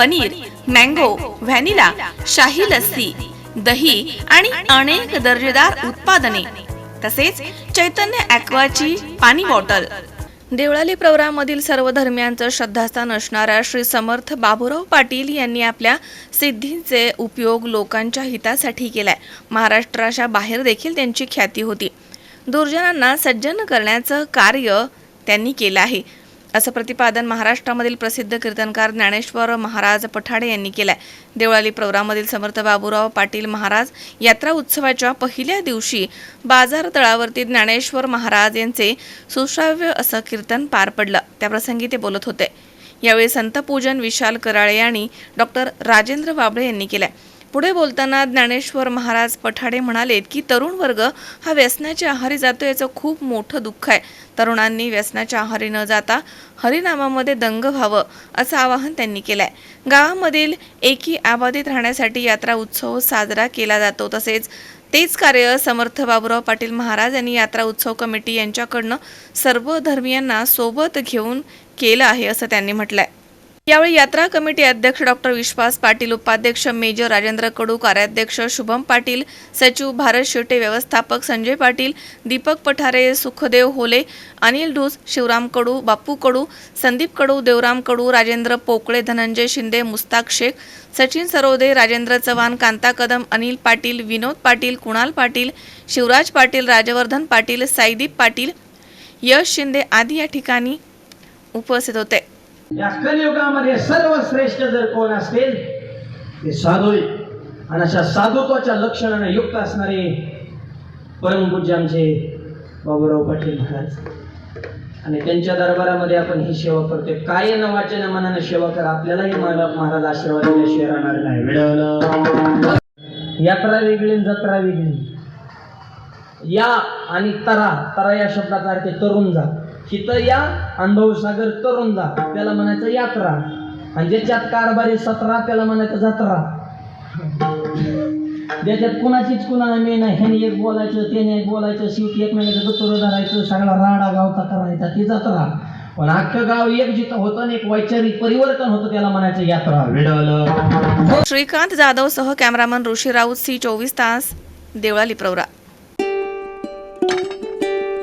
Paneer mango vanilla शाही लस्सी दही आणि अनेक दर्जेदार उत्पादने. तसेच चैतन्य ॲक्वाची पाणी बॉटल. देवळाली प्रवरामधील सर्व धर्मियांचं श्रद्धास्थान असणाऱ्या श्री समर्थ बाबूराव पाटील यांनी आपल्या सिद्धींचे उपयोग लोकांच्या हितासाठी केलाय. महाराष्ट्राच्या बाहेर देखील त्यांची ख्याती होती. दुर्जनांना सज्जन करण्याचं कार्य त्यांनी केलं आहे. असं प्रतिपादन महाराष्ट्रामधील प्रसिद्ध कीर्तनकार ज्ञानेश्वर महाराज पठाडे यांनी केलंय. देवळाली प्रवरामधील समर्थ बाबूराव पाटील महाराज यात्रा उत्सवाच्या पहिल्या दिवशी बाजार तळावरती ज्ञानेश्वर महाराज यांचे सुश्राव्य असं कीर्तन पार पडलं. त्याप्रसंगी ते बोलत होते. यावेळी संतपूजन विशाल कराळे आणि डॉक्टर राजेंद्र बाबळे यांनी केलंय. पुढे बोलताना ज्ञानेश्वर महाराज पठाडे म्हणालेत की तरुण वर्ग हा व्यसनाच्या आहारी जातो याचं खूप मोठं दुःख आहे. तरुणांनी व्यसनाच्या आहारी न जाता हरिनामामध्ये दंग व्हावं असं आवाहन त्यांनी केलं आहे गावामधील एकी आबाधित राहण्यासाठी यात्रा उत्सव साजरा केला जातो. तसेच तेच कार्य समर्थ बाबुराव पाटील महाराज यांनी यात्रा उत्सव कमिटी यांच्याकडनं सर्व धर्मियांना सोबत घेऊन केलं आहे असं त्यांनी म्हटलं आहे यावेळी यात्रा कमिटी अध्यक्ष डॉक्टर विश्वास पाटील उपाध्यक्ष मेजर राजेंद्र कडू कार्याध्यक्ष शुभम पाटील सचिव भारत शेटे व्यवस्थापक संजय पाटील दीपक पठारे सुखदेव होले अनिल ढूस शिवराम कडू बापू कडू संदीप कडू देवराम कडू राजेंद्र पोकळे धनंजय शिंदे मुस्ताक शेख सचिन सरोदे राजेंद्र चव्हाण कांता कदम अनिल पाटील विनोद पाटील कुणाल पाटील शिवराज पाटील राजवर्धन पाटील साईदीप पाटील यश शिंदे आदी या ठिकाणी उपस्थित होते. या कलियुगामध्ये सर्वश्रेष्ठ जर कोण असतील ते साधू आणि अशा साधुत्वाच्या लक्षणाने युक्त असणारे परमपूज्य आमचे बाबूराव पाटील महाराज. आणि त्यांच्या दरबारामध्ये आपण ही सेवा करतोय. काय न वाचन मनानं सेवा करा आपल्यालाही महाराज आशीर्वाद दिल्याशिवाय राहणार नाही. यात्रा वेगळी जत्रा वेगळी. या आणि तरा तरा या शब्दाचा अर्थ तरुण जा हिथं या अनुभवसागर तरुण जा त्याला म्हणायचं यात्रा. आणि ज्याच्यात कारभारी सतरा त्याला म्हणायचं जत्रा. ज्याच्यात कुणाचीच कुणाला मी नाही ह्याने एक बोलायचं त्याने एक बोलायचं शेवटी एकमेकाचं दुसरं धरायचं सगळा राडा गावचा करायचा ती जत्रा. पण अख्खं गाव एक जिथं होतं आणि एक वैचारिक परिवर्तन होतं त्याला म्हणायचं यात्रा. विडवलं श्रीकांत जाधव सह कॅमेरामन ऋषी राऊत सी चोवीस तास देवळाली प्रवरा